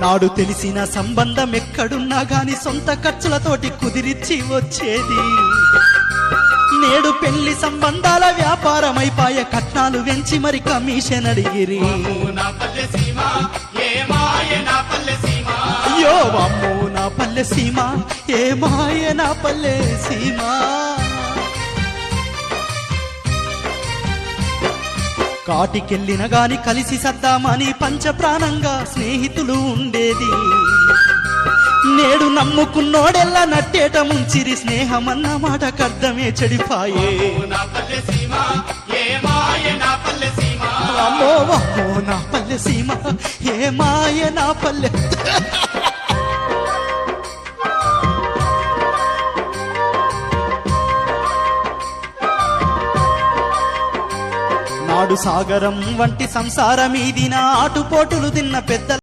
నాడు తెలిసిన సంబంధం ఎక్కడున్నా గాని సొంత ఖర్చులతోటి కుదిరిచ్చి వచ్చేది. నేడు పెళ్ళి సంబంధాల వ్యాపారమైపాయ కట్నాలు వెంచి మరి కమిషన్ అడిగిరి. అయ్యో అమ్మో నా పల్లె సీమ ఏ మాయ నా పల్లె సీమ. కాటికెళ్ళిన గాని కలిసి సద్దామని పంచప్రాణంగా స్నేహితులు ఉండేది నేడు నమ్ముకున్నోడెల్లా నట్టేట ముంచిరి స్నేహమన్న మాటకు అర్థమే చెడిపాయే. అమ్మో అమ్మో నా పల్లె సీమ ఏ మాయ నా పల్లె? నాడు సాగరం వంటి సంసారమీదిన ఆటుపోటులు తిన్న పెద్ద